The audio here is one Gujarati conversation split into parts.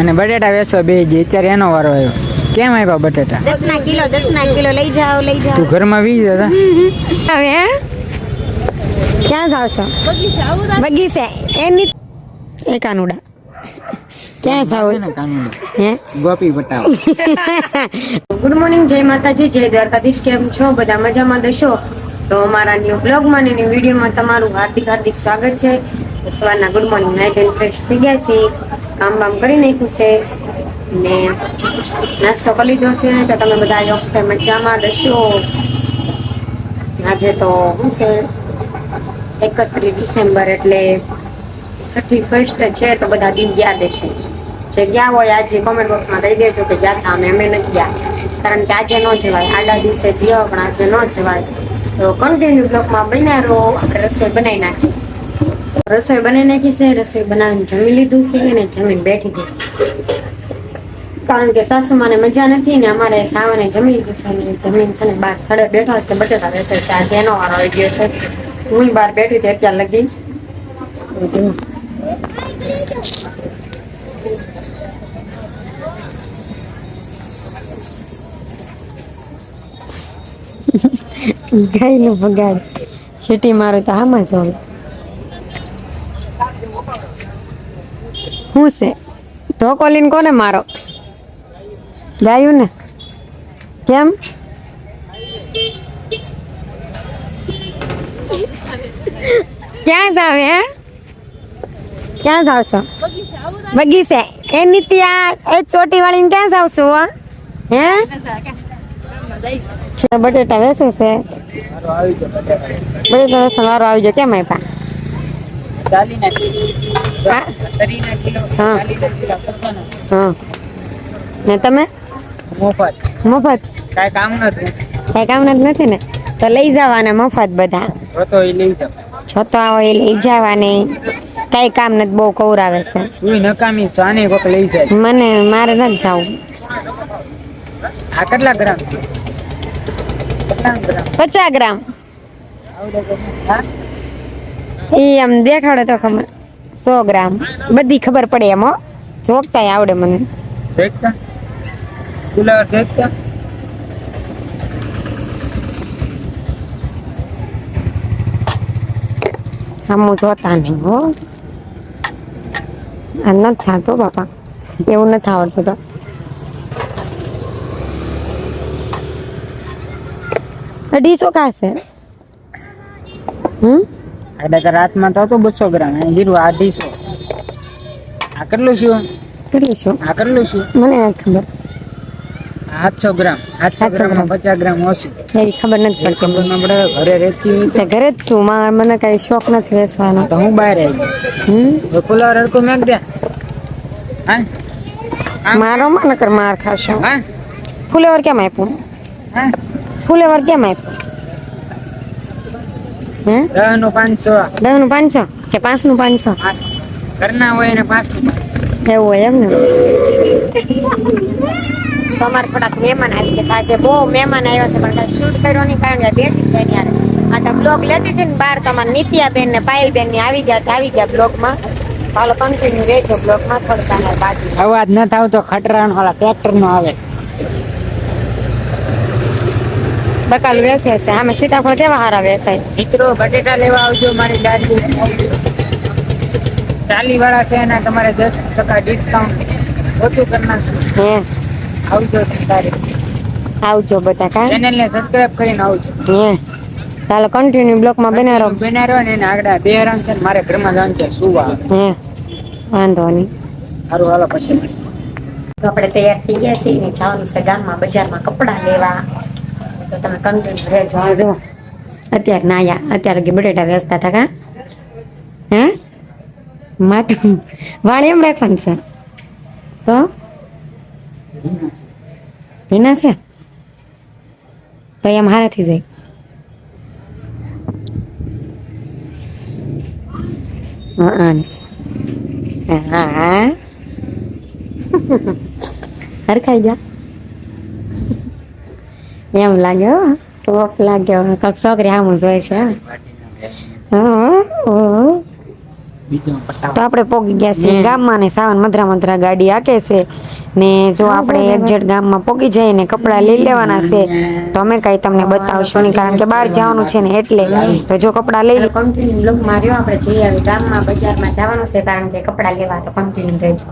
અને બટેટા વેચવા બે જે અત્યારે એનો વારો આવ્યો. કેમ આવ્યા બટેટા? દસ ના કિલો દસ ના કિલો લઈ જાઓ લઈ જાઓ. તું ઘરમાં વી જતા હવે ક્યાં જાવ છો? બગીચે. એની એ કાનુડા. ક્યાં જાવ છો? હે? ગોપી બટાવ ગુડ મોર્નિંગ જય માતાજી જય દ્વારકાધીશ. કેમ છો? બધા મજામાં દેશો? તો અમારા ન્યૂ બ્લોગમાં ને ન્યૂ વિડીયોમાં તમારું હાર્દિક હાર્દિક સ્વાગત છે. સવારના good morning night and fresh થઈ ગયા છે કામ બામ કરી નાખ્યું છે ને નાસ્તો કરી લીધો છે, તો તમે બધા વખતે મજામાં દશો આજે તો શું છે, એકત્રીસ ડિસેમ્બર એટલે થર્ટી ફર્સ્ટ છે, તો બધા દિન યાદ હશે. જે ગયા હોય આજે કોમેન્ટ બોક્સમાં કહી દેજો કે ગયા હતા અમે અમે નથી ગયા. કારણ કે આજે ન જવાય, આડા દિવસે જીવો પણ આજે ન જવાય. તો કન્ટિન્યુ બ્લોકમાં રહો, આપણે રસોઈ બનાવી નાખી રસોઈ બની નાખી છે, રસોઈ બનાવીને જમી લીધું છે અને જમીન બેઠી ગઈ. કારણ કે સાસુમાને મજા નથી ને અમારે સાવને જમી લીધું છે જમીન છે ને બહાર ખડે બેઠા છે, બટેટા બેસે છે, આજે એનો વારો આવી ગયો છે. હું બહાર બેઠી હતી અત્યારે લગી. ગાયનું પગાર. શેટી મારું તો આમાં જ હોય. શું છે? ધોકો લઈને કોને મારો? ગાયું ને? કેમ? ક્યાં જાવ હે? ક્યાં જાવ છો? બગીચે. એ નિત્યા, એ ચોટી વાળીને ક્યાં જાવ છો, હો? હે? બટેટા વેસે છે. બટેટા વેચે વારો આવી ગયો. કેમ આપ્યા હા? હા. ને તમે? મફત. મફત? કાંઈ કામ નથી. કઈ કામ જ નથી ને? તો લઈ જવાના મફત બધા. તો તો એ લઈ જાવ જોતો આવો એ લઈ જવાની. કઈ કામ નથી બહુ કૌરાવે છે. તું નકામી સાને કોક લઈ જાય. મને મારે નથી જવું. આ કેટલા ગ્રામ? પચાસ ગ્રામ. એ આમ દેખાડે તો ખબર. સો ગ્રામ. બધી ખબર પડે એમ હો. જોગતાય આવડે મને. હમું જોતા નહીં હો. આ નથી થતું બાપા. એવું નથી આવડતું તો. અઢીસો કાશે હમ? એટલે તો રાતમાં તો હતું બસો ગ્રામ. અને જીરું અઢીસો. આ કેટલું શું કેટલું શું આ કેટલું શું મને ખબર. સાતસો ગ્રામ. સાતસો 700 ગ્રામ. પચાસ ગ્રામ ઓછું. એવી ખબર નથી પડતી ખબર ના પડે ઘરે રહેતી ઘરે જ છું. મને કઈ શોખ નથી બેસવાનો તો હું બહાર આવી હમ? તો રડકો મેક દે. હા? મારો માં નકર માર ખાશો. હા? ફુલેવર કેમ આપ્યું? હા? ફુલેવર કેમ આપ્યું? હે? દસનું પાંચસો. દસનું પાંચસો કે પાંચનું પાંચસો? પાંચ ઘરના હોય ને પાંચ. એવું હોય એમ ને તમારે થોડાક મહેમાન આવી ગયા. છે બહુ મહેમાન આવ્યા છે પણ કાંઈ શૂટ કર્યો નહીં કારણ કે બેઠી છે ત્યારે આ તો બ્લોગ લેતી હતી ને બહાર તમારે નિત્યાબેન ને પાયલબેનની આવી ગયા આવી ગયા બ્લોગમાં હાલો કન્ટિન્યુ રહેજો બ્લોગમાં થોડતા બાજુ. અવાજ ન થાવ તો ખટરાનો વાળા ટ્રેક્ટર નો આવે છે. બકાલ વેસે છે. આમે સીતાફળ કેવા હારા વેચાય મિત્રો બટેટા લેવા આવજો મારી ગાડી ચાલી વાળા છે એના તમારે દસ ટકા ડિસ્કાઉન્ટ ઓછું કરી નાખશું. હે આવજો તારે. આવજો બધા કા ચેનલ ને સબસ્ક્રાઇબ કરીને આવજો. હે ચાલો કન્ટિન્યુ બ્લોકમાં બનાવો બનારો ને એના આગળ બે રંગ છે ને મારે ઘરમાં જવાનું છે સુવા હે વાંધો નહીં. સારું હાલો પછી તો આપણે તૈયાર થઈ ગયા છીએ ને જવાનું છે ગામમાં બજારમાં કપડાં લેવા. તો તમે કન્ટિન્યુ રહેજો અત્યારે કે બટેટા વેચતા હતા કા? હે? માથું વાળ એમ રાખવાનું છે? તો? ભીના છે? તો એમ હારાથી જાય. હા હા. હરખાઈ જા. એમ લાગ્યો ટોપ લાગ્યો કંઈક છોકરી આમ જોઈ છે હા, હા. બીજું પટાવ તો આપણે પોગી ગયા છીએ ગામમાં ને સાવન મધરા મધરા ગાડી આકે છે ને જો આપણે એક્ઝેક્ટ ગામમાં પોગી જઈએ ને કપડાં લઈ લેવાના છે તો અમે કાંઈ તમને બતાવશું નહીં કારણ કે બહાર જવાનું છે ને એટલે. તો જો કપડાં લઈ લે કન્ટિન્યુ બ્લોગ માર્યો આપણે જઈ આવી ગામમાં બજારમાં જવાનું છે કારણ કે કપડાં લેવા તો કન્ટિન્યુ રહેજો.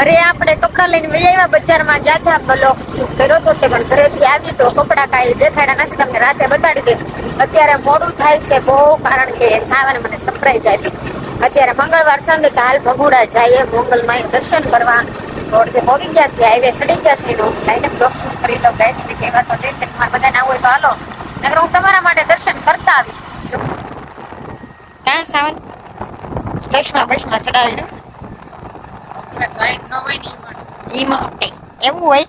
અરે, આપણે કપડા લઈને વહી આવ્યા, બજારમાં ગયા હતા બ્લોક શૂટ કર્યો તો તે, પણ ઘરેથી આવી તો કપડા કાંઈ દેખાડ્યા નથી, તમને રાતે બતાડી દે. અત્યારે મોડું થાય છે બહુ, કારણ કે સાવન મને સરપ્રાઈઝ આપી. અત્યારે મંગળવાર સાંજે હાલ ભગુડા જઈએ મોગલમાં દર્શન કરવા. અડધે પહોંચી ગયા છે, હાઈવે સડી ગયા છે, એનો બ્લોગ શૂટ કરી દઉં ગાય છે કહેવા તો દે તમારે બધા ના હોય તો હાલો. નગર હું તમારા માટે દર્શન કરતા આવી. જો. સાવન? ચશ્મા બસમાં સડાવે ને કાંઈ ન હોય ને ઈ માટે. ઈ માટે એવું હોય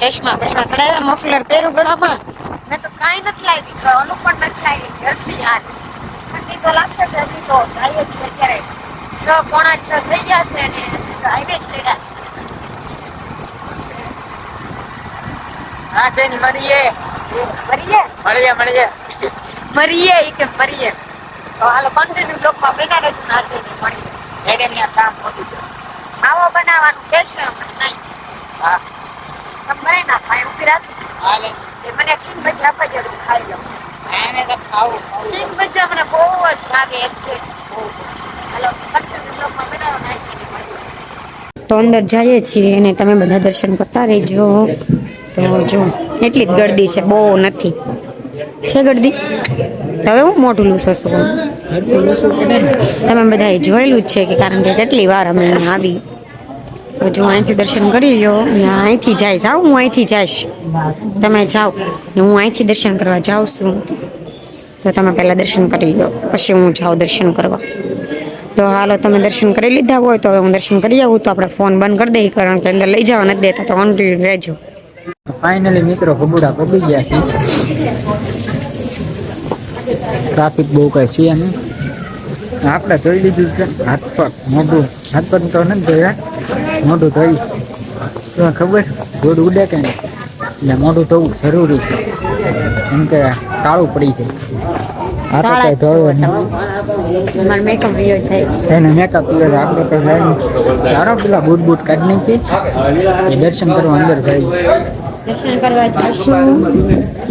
ચશ્મા બસમાં સડાવ્યા મફલર પહેરું ગળામાં મેં તો કાંઈ નથી લાવી ઓલું પણ નથી લાવી જર્સી યાર ઠંડી તો લાગશે તો હજી તો જઈએ છીએ અત્યારે છ પોણા છ થઈ ગયા છે અને હજી તો હાઈવે ચડ્યા છે હા જઈને મળીએ. મરીએ મળીએ મળીએ. મરીએ ઈ કે મરીએ તો હાલો કન્ટિન્યુ બ્લોકમાં બેઠા રહેજો ના જઈને મળીએ મેડમ કામ મોટું છે આવો બનાવવાનું કહેશે અમને નહીં. હા. તમે ના નાખો ઊભી ઊભી રાખી હાલે. એ મને સિંગ ભજી આપવા દે તો હું ખાઈ લઉં. એને તો ખાવું. શીંગ ભજી મને બહુ જ ભાવે એક છે. હાલો કન્ટિન્યુ બ્લોકમાં બનાવો ના જઈને તો અંદર જઈએ છીએ અને તમે બધા દર્શન કરતા રહેજો. તો જો એટલી જ ગરદી છે બહુ નથી. છે ગરદી? તો હવે હું મોઢું લૂસો છું. તમે બધાએ જોયેલું જ છે કે કારણ કે કેટલી વાર અમે આવી. તો જો અહીંથી દર્શન કરી લો ને અહીંથી જાય જાઉં હું અહીંથી જઈશ. તમે જાઓ, ને હું અહીંથી દર્શન કરવા જાઉં છું. તો તમે પહેલાં દર્શન કરી લો પછી હું જાઉં દર્શન કરવા. તો હાલો, તમે દર્શન કરી લીધા હોય તો હવે હું દર્શન કરી આવું, તો આપણે ફોન બંધ કરી દઈએ કારણ કે અંદર લઈ જવા નથી દેતા, તો કન્ટિન્યુ રહેજો. ફાઇનલી મિત્રો ભગુડા પગી ગયા છે. ટ્રાફિક બહુ કાંઈ છે નહીં. આપણે જોઈ લીધું છે હાથ પગ મોઢું હાથ પગ તો નથી ધોયા મોઢું ધોઈ. તમને ખબર? રોડ ઉડે કે નહીં? એટલે મોઢું ધોવું જરૂરી છે. કેમ કે કાળું પડી છે આ તો કઈ ધોયો નહીં. મેકઅપ રહ્યો છે. એને મેકઅપ કર્યો આપણે તો જાય. સારો પેલા બૂટ બૂટ કાઢી નાખી દર્શન કરવા અંદર જાય દર્શન કરવા જાશું.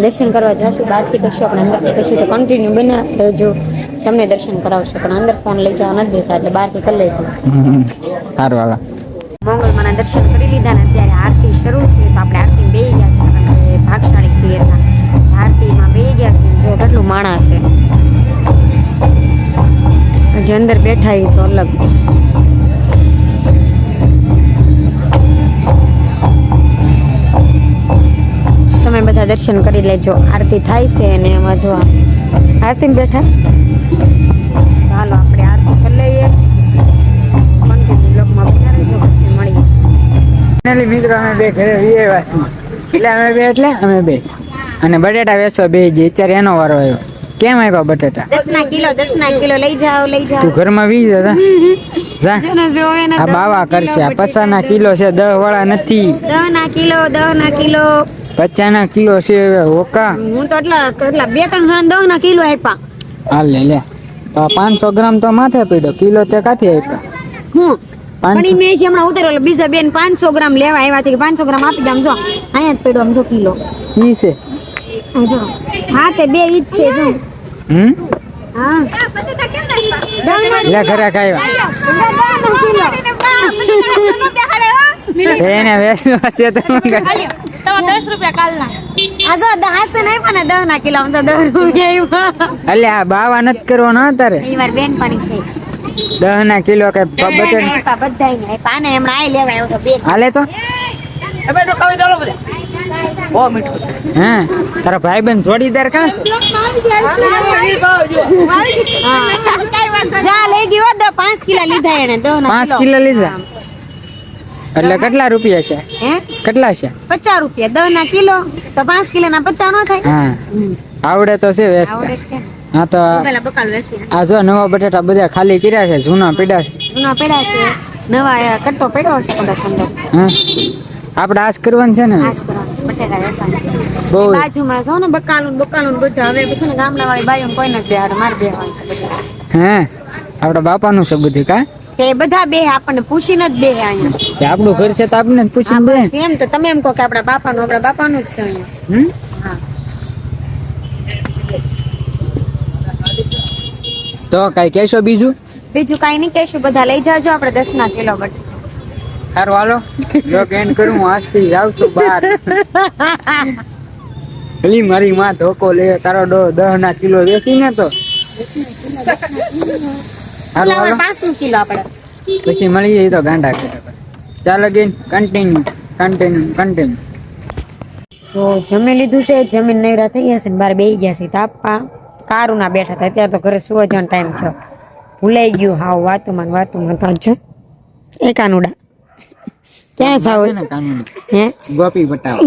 દર્શન કરવા જાશું. બહારથી કરશું આપણે અંદરથી કરશું તો કન્ટિન્યુ બના રહેજો. તમને દર્શન કરાવશું પણ અંદર ફોન લઈ જવા નથી દેતા એટલે બહારથી કરી લેજો. સારું હાલો. મંગળમાના દર્શન કરી લીધા ને અત્યારે આરતી શરૂ છે તો આપણે આરતી બે ગયા છે ભાગશાળી છીએ આરતીમાં બે ગયા છે જો કેટલું માણસ છે. જે અંદર બેઠા એ તો અલગ. તમે બધા દર્શન કરી લેજો. આરતી થાય છે અને એમાં જો આરતી બેઠા. ચાલો આપણે આરતી કરી લઈએ. કન્ટિન્યુ લોકમાં બના રહેજો પછી મળીએ. ફાઇનલી મિત્રો અમે બે ઘરે વી એટલે અમે બે એટલે અમે બે. અને બટેટા વેચવા બે જે અત્યારે એનો વારો આવ્યો. કેમ આપ્યા બટેટા? દસ ના કિલો દસ ના કિલો લઈ જાઓ લઈ જાઓ. તું ઘરમાં વી જતા? જા. આ બાવા કરશે. આ પચાસ ના કિલો છે દહ વાળા નથી. દહ ના કિલો દહ ના કિલો. પચાસ ના કિલો છે ઓકા હું તો એટલા કેટલા બે ત્રણ જણ દઉં ના કિલો આપ્યા. હાલ લે લે. પાંચસો ગ્રામ તો માથે પીડો કિલો તે કાથી આપ્યા? હું? પણ મેં જે હમણાં ઉતારેલો બીજા બેન પાંચસો ગ્રામ લેવા આવ્યા હતા પાંચસો ગ્રામ આપી દે આમ જો. અહીંયા જ પીડો આમ જો કિલો. ઈ છે? જો. હા તે બે ઈ જ છે જો. હમ? હા. લે ઘરે ખાଇବା એને છે તો જો દસ નહીં પણ દસ ના કિલો આમ દસ રૂપિયા આવ્યા આ બાવા નથી કરવાનો હો એ વાર બેન પણ છે. દહ ના કિલો કે બટેટા બધા ને પાને હમણાં આઈ લેવા આવ્યો તો બે. હાલે તો. હે તારા ભાઈ બેન જોડીદાર કાં જા લઈ ગયો પાંચ કિલો લીધા એને ના પાંચ કિલો. લીધા? એટલે કેટલા રૂપિયા છે? હે? કેટલા છે? પચાસ રૂપિયા. દસ ના કિલો. તો પાંચ કિલો ના પચાસ નો થાય? હા. આવડે તો છે વેચતા ને. હા તો આ જો નવા બટાટા બધા ખાલી કર્યા છે જૂના પીડા છે. જૂના પીડા છે. નવા કટ્ટો પડ્યો છે કદાચ અંદર હા. આપણે આજ કરવાનું છે ને? આજ કરવાનું છે, બટેટા વેચાણ છે બહુ બાજુમાં જો ને બકાલું બકાલું ને બધું. હવે પછી ને ગામડા વાળી બાઈઓ કોઈ નથી બેહાડે મારે બધા. હે? આપણા બાપાનું છે બધું કા? તે બધા બે આપણને પૂછીને જ બે અહીંયા. આપણું ઘર છે તો આપણને પૂછીને બે. એમ તો તમે એમ કહો કે આપણા બાપાનું આપણા બાપાનું જ છે અહીંયા. તો કઈ કહેશો બીજું? બીજું કાંઈ નહીં કહેશું બધા લઈ જાજો આપણે દસ ના કિલો બટ સારું હાલો. જો કેન કરું હું આજથી જાઉં છું બહાર. પેલી મારી માં ધોકો લે તારો ડો દહ ના કિલો વેચી ને તો. હાલો હાલો. કિલો આપણે. પછી મળી જાય તો ગાંડા કરે ચાલો ગીન કન્ટિન્યુ કન્ટિન્યુ કન્ટિન્યુ તો જમી લીધું છે જમીન નૈરા થઈ ગયા છે ને બાર બેસી ગયા છે. તાપા કારુના બેઠા હતા ત્યાં તો ઘરે સુવા જવાનો ટાઈમ થયો. ભૂલાઈ ગયું હાવ વાતુમાં વાતુમાં તો છે એ કાનુડા. ક્યાં સાવ હે? ગોપી બટાવ.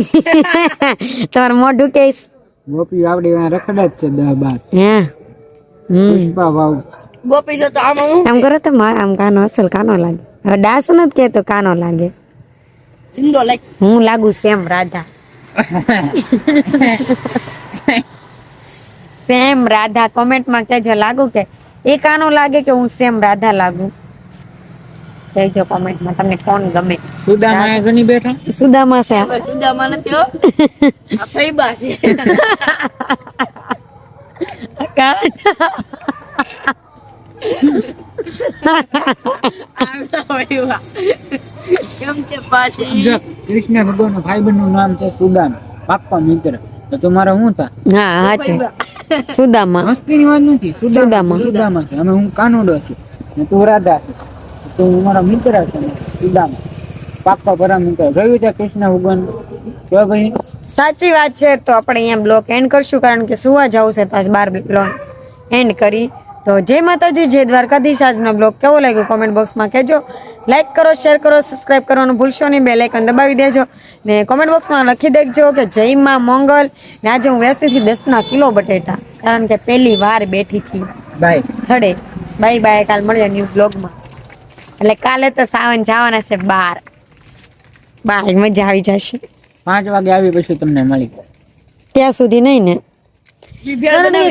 તમારું મોઢું કેસ. ગોપી આવડી રખડા જ છે દહ બાર. હે? હમ પુષ્પા તો આમ કરો તો માર આમ કાનો અસલ કાનો લાગે. હવે ડાસ નથી કેતો કાનો લાગે. હું લાગુ સેમ રાધા. સેમ રાધા. કોમેન્ટમાં કહેજો લાગુ કે એ કાનો લાગે કે હું સેમ રાધા લાગુ? કહેજો કોમેન્ટમાં તમને કોણ ગમે? સુદામા ઘણી બેઠા. સુદામા છે. જો આ ફઈબા છે. નું નામ છે સુદામ પાક્કા મિત્ર. તો તમારો શું થાય? હા હાચું સુદામા. મસ્તીની વાત નથી. સુદામા. સુદામા. સુદામા છે. અમે હું કાનુડો છું. ને તું રાધા છે. તો હું મારા મિત્ર છે. સુદામા. પાક્કા પરા મિત્ર. જોયું છે કૃષ્ણ ભગવાન? જો ભાઈ. સાચી વાત છે. તો આપણે અહીંયા બ્લોક એન્ડ કરશું કારણ કે સુવા જવું છે તો આજ બાર બ્લોક એન્ડ કરી. તો જય માતાજી જય દ્વારકાધીશ. આજનો બ્લોગ કેવો લાગ્યો? કોમેન્ટ બોક્સમાં કહેજો. લાઇક કરો શેર કરો સબસ્ક્રાઇબ કરવાનું ભૂલશો નહીં. બે લાઇકન દબાવી દેજો. ને કોમેન્ટ બોક્સમાં લખી દેજો કે જય માં મંગલ. ને આજે હું વેચતી દસના કિલો બટેટા. કારણ કે પહેલી વાર બેઠી હતી. બાય. હડે. Bye bye. કાલ મળીએ ન્યૂ બ્લોગમાં એટલે કાલે તો સાવન જવાના છે બાર. બાય મજા આવી જશે. પાંચ વાગે આવી પછી તમને મળી ત્યાં સુધી નહીં ને?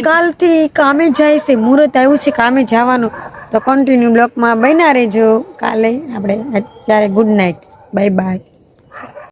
કાલથી કામે જાય છે મુહૂર્ત આવ્યું છે કામે જવાનું. તો કન્ટિન્યુ બ્લોકમાં બન્યા રહેજો. કાલે આપણે અત્યારે ગુડ નાઇટ બાય બાય